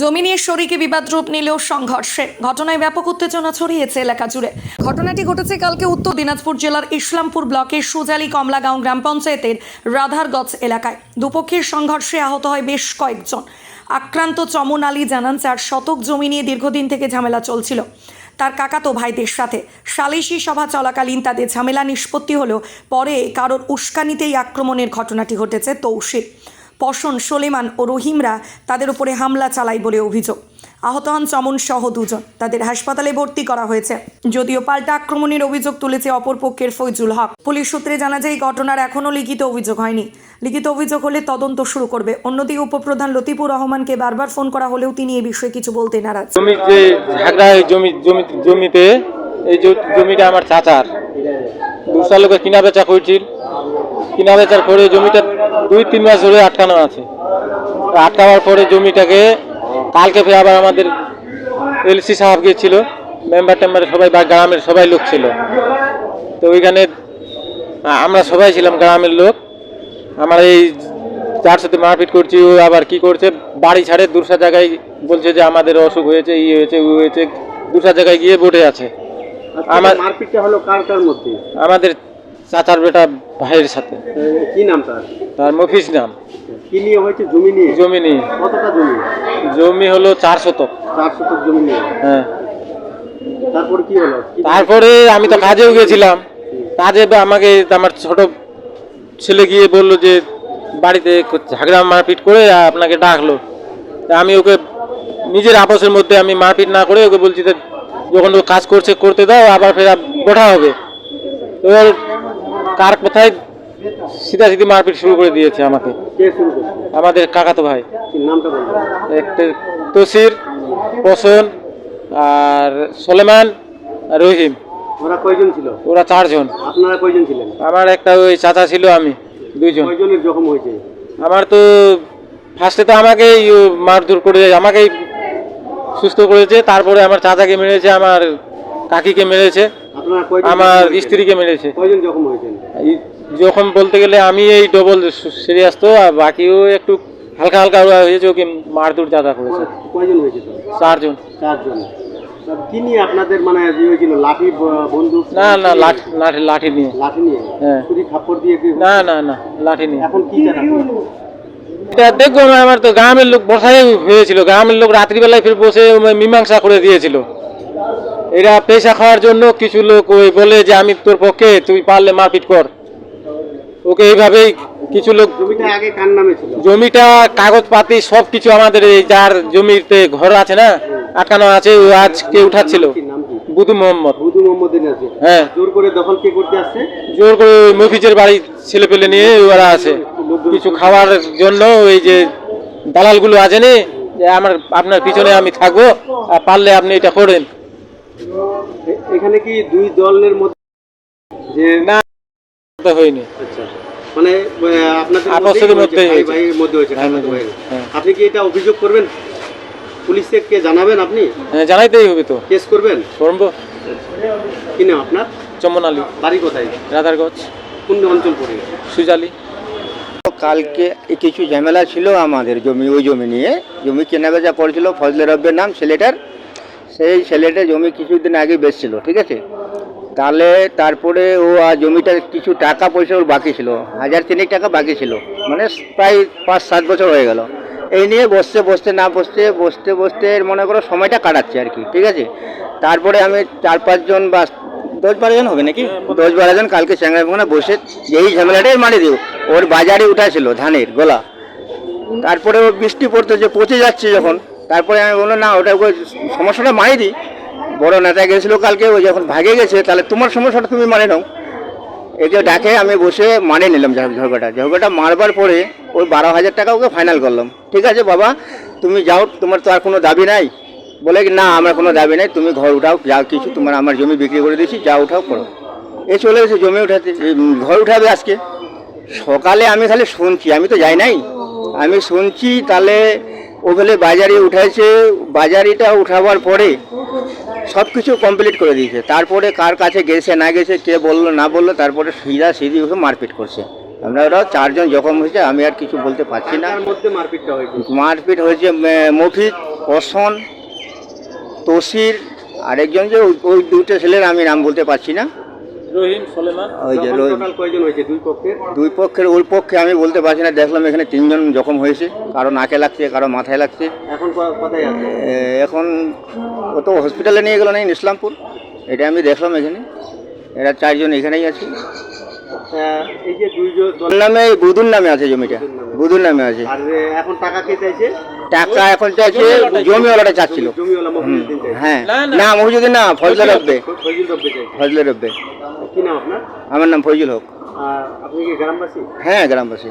জমি নিয়ে শরীকে বিবাদ রূপ নিলেও সংঘর্ষে। ঘটনায় ব্যাপক উত্তেজনা ছড়িয়েছে এলাকা জুড়ে। ঘটনাটি ঘটেছে কালকে উত্তর দিনাজপুর জেলার ইসলামপুর ব্লকের সুজালি কমলাগাঁও গ্রাম পঞ্চায়েতের রাধারগঞ্জ এলাকায়। দুপক্ষের সংঘর্ষে আহত হয় বেশ কয়েকজন। আক্রান্ত চমন আলী জানান, চার শতক জমি নিয়ে দীর্ঘদিন থেকে ঝামেলা চলছিল। তার কাকাতো ভাইদের সাথে। সালিশি সভা চলাকালীন তাদের ঝামেলা নিষ্পত্তি হলেও পরে কারোর উস্কানিতেই আক্রমণের ঘটনাটি ঘটেছে তৌসির পশন, সোলেমান ও রহিমরা তাদের উপরে হামলা চালায় বলে অভিযোগ। আহত হন চমন সহ দুজন। তাদের হাসপাতালে ভর্তি করা হয়েছে। যদিও পাল্টা আক্রমণের অভিযোগ তুলেছে অপরপক্ষের ফৈজুল হক। পুলিশ সূত্রে জানা যায়, এই ঘটনার এখনও লিখিত অভিযোগ হয়নি। লিখিত অভিযোগ হলে তদন্ত শুরু করবে। অন্যদিকে উপপ্রধান লতিফুর রহমানকে বারবার ফোন করা হলেও তিনি এ বিষয়ে কিছু বলতে নারাজ। জমি যে এই জমি জমি, জমিতে, এই জমিটা আমার চাচার। দুসরা লোকে কিনা বেচা করছিল। কিনা বেচার পরে জমিটা দুই তিন মাস ধরে আটকানো আছে। আটকাবার পরে জমিটাকে কালকে ফের আবার আমাদের এলসি সাহেব গিয়েছিল মেম্বার টেম্বার সবাই বা গ্রামের সবাই লোক ছিল। তো ওইখানে আমরা সবাই ছিলাম গ্রামের লোক। আমার এই যার সাথে মারপিট করছি ও আবার কি করছে বাড়ি ছাড়ে দুসরা জায়গায় বলছে যে আমাদের অসুখ হয়েছে ই হয়েছে ও হয়েছে দুসরা জায়গায় গিয়ে বসে আছে। আমার- আমার মারপিটটা হলো কার কার মধ্যে? আমাদের চাচার বেটা ভাইয়ের সাথে। কি নাম তার? তার মফিস নাম। কি নিয়ে হয়েছে? জমি নিয়ে? জমি নিয়ে। কতটা জমি? জমি হলো চার শতক। চার শতক জমি নিয়ে? হ্যাঁ। তারপর কি হলো? তারপরে আমি তো কাজেও গেছিলাম। কাজে আমাকে আমার ছোট ছেলে গিয়ে বলল যে বাড়িতে ঝাগড়া মারপিট করে আপনাকে ডাকলো। আমি ওকে নিজের আপসের মধ্যে আমি মারপিট না করে ওকে বলছি যে যখন ও কাজ করছে করতে দাও আবার ফের ওঠা হবে। এবার কার কোথায় সিধা সিধি মারপিট শুরু করে দিয়েছে আমাকে? আমাদের কাকাতো ভাই। একটা তসির পশন আর সলেমান আর রহিম। ওরা কয়জন ছিল? ওরা চারজন। আপনারা কয়জন ছিলেন? আমার একটা ওই চাচা ছিল আমি দুইজন। কয়জনের জখম হয়েছে? আমার তো ফার্স্টে তো আমাকেই মারধর করে আমাকেই সুস্থ করেছে তারপরে আমার চাচাকে মেরেছে আমার কাকিকে মেরেছে আমার? স্ত্রীকে মেরেছে। কয়জন জখম হয়েছেন? এই যখন বলতে গেলে আমি এই ডবল সিরিয়াস তো আর বাকিও একটু হালকা হালকা হয়েছে ওকে মারধর চাচা করেছে। কয়জন হয়েছে চারজন। চারজন। তা কি নিয়ে আপনাদের মানে হয়েছিল লাঠি বন্দুক? না না লাঠি লাঠি লাঠি নিয়ে। লাঠি নিয়ে? হ্যাঁ। দিয়ে না না না লাঠি নিয়ে। এখন কি এটা দেখব না, আমার তো গ্রামের লোক বসাই হয়েছিল। গ্রামের লোক রাত্রিবেলায় ফির বসে মীমাংসা করে দিয়েছিল। এরা পেশা খাওয়ার জন্য কিছু লোক ওই বলে যে আমি তোর পক্ষে তুই পারলে মারপিট কর। ওকে এইভাবেই কিছু লোক জমিটা কাগজপাতি সব কিছু আমাদের এই যার জমিতে ঘর আছে না আটকানো আছে ও আজকে উঠাচ্ছিল। বুধু মোহাম্মদ। বুধু মোহাম্মদিন আছে হ্যাঁ। জোর করে দখল কে করতে আসছে? জোর করে ওই মফিজের বাড়ি ছেলে পেলে নিয়ে ওরা আছে। কিছু খাওয়ার জন্য ওই যে দালালগুলো আছে নে যে আমার আপনার পিছনে আমি থাকব আর পারলে আপনি এটা করেন। এখানে কি দুই দলের মধ্যে যে না হয়নি। আচ্ছা। মানে আপনাদের। ভাইয়ের মধ্যে। হয়েছে। হ্যাঁ। আপনি কি এটা অভিযোগ করবেন? পুলিশকে জানাবেন আপনি? হ্যাঁ, জানাইতেই হবে তো। কেস করবেন? করব। কি নাম আপনার? চমন আলী। বাড়ি কোথায়? রাধারগঞ্জ। কোন অঞ্চল পড়ে? সুজালি। কালকে কিছু ঝামেলা ছিল আমাদের জমি ওই জমি নিয়ে। জমি কেনা বেচা পড়ছিল ফজলে রব্বের নাম ছেলেটার সেই ছেলেটা জমি কিছুদিন আগে বেচছিল, ঠিক আছে? তাহলে তারপরে ও আর জমিটার কিছু টাকা পয়সা ওর বাকি ছিল, হাজার তিনেক টাকা বাকি ছিল মানে প্রায় পাঁচ, সাত বছর হয়ে গেল। এই নিয়ে বসতে বসতে, না বসতে বসতে বসতে মনে করো সময়টা কাটাচ্ছে আর কি, ঠিক আছে? তারপরে আমি চার পাঁচজন বা দশ বারো জন হবে নাকি? দশ বারো জন কালকে চ্যাংরাখানে বসে এই ঝামেলাটাই মারি দিও, ওর বাজারে উঠাছিল ধানের গোলা। তারপরে ও বৃষ্টি পড়তেছে, পচে যাচ্ছে যখন তারপরে আমি বললাম, না, ওটা সমস্যাটা মারি দিই বড় নেতা গেছিল কালকে, ওই যখন ভাগে গেছে, তাহলে তোমার সমস্যাটা তুমি মানে নাও। একে ডাকে, আমি বসে মানে নিলাম ঝগড়াটা। ঝগড়াটা মারবার পরে ওই বারো হাজার টাকা ওকে ফাইনাল করলাম। ঠিক আছে বাবা, তুমি যাও, তোমার তো আর কোনো দাবি নাই। বলে কি, না, আমার কোনো দাবি নাই, তুমি ঘর উঠাও, যা কিছু তোমার আমার জমি বিক্রি করে দিয়েছি, যা উঠাও, করো। এ চলে গেছে জমি উঠাতে ঘর উঠাবে আজকে। সকালে আমি খালি শুনছি, আমি তো যাই নাই। আমি শুনছি তাহলে ও বলে বাজারে উঠাইছে বাজারিটা উঠাবার পরে সব কিছু কমপ্লিট করে দিয়েছে। তারপরে কার কাছে গেছে না গেছে কে বলল না বলল তারপরে সিধা সিধি ওকে মারপিট করছে। আমরা ওরা চারজন জখম হয়েছে আমি আর কিছু বলতে পারছি না। মধ্যে মারপিটটা হয়েছে? মারপিট হয়েছে মে- অসন তসির আরেকজন যে ওই- ওই দুটো ছেলের আমি নাম বলতে পারছি না। রহিম সোলেমান। ওই যে রহিম। কয়জন হয়েছে দুই পক্ষের? দুই পক্ষের ওই পক্ষে আমি বলতে পারছি না দেখলাম এখানে তিনজন জখম হয়েছে কারও নাকে লাগছে কারও মাথায় লাগছে। এখন ক- কোথায় আছে? এখন ও তো হসপিটালে নিয়ে গেল না ইসলামপুর। এটা আমি দেখলাম এখানে। এরা চারজন এখানেই আছে। এই যে দুইজন দল নামে আছে জমিটা। নামে। আছে। আর এখন টাকা কে চাইছে? টাকা এখন চাইছে জমিওয়ালাটা চাচ্ছিল। হ্যাঁ। না, না। না মহিজুদ্দিন না ফজলে রব্বে। ফজল রব্বে চাইছে। ফজলে রব্বে। কি নাম আপনার? আমার নাম ফজল হক। আপনি কি গ্রামবাসী? হ্যাঁ গ্রামবাসী।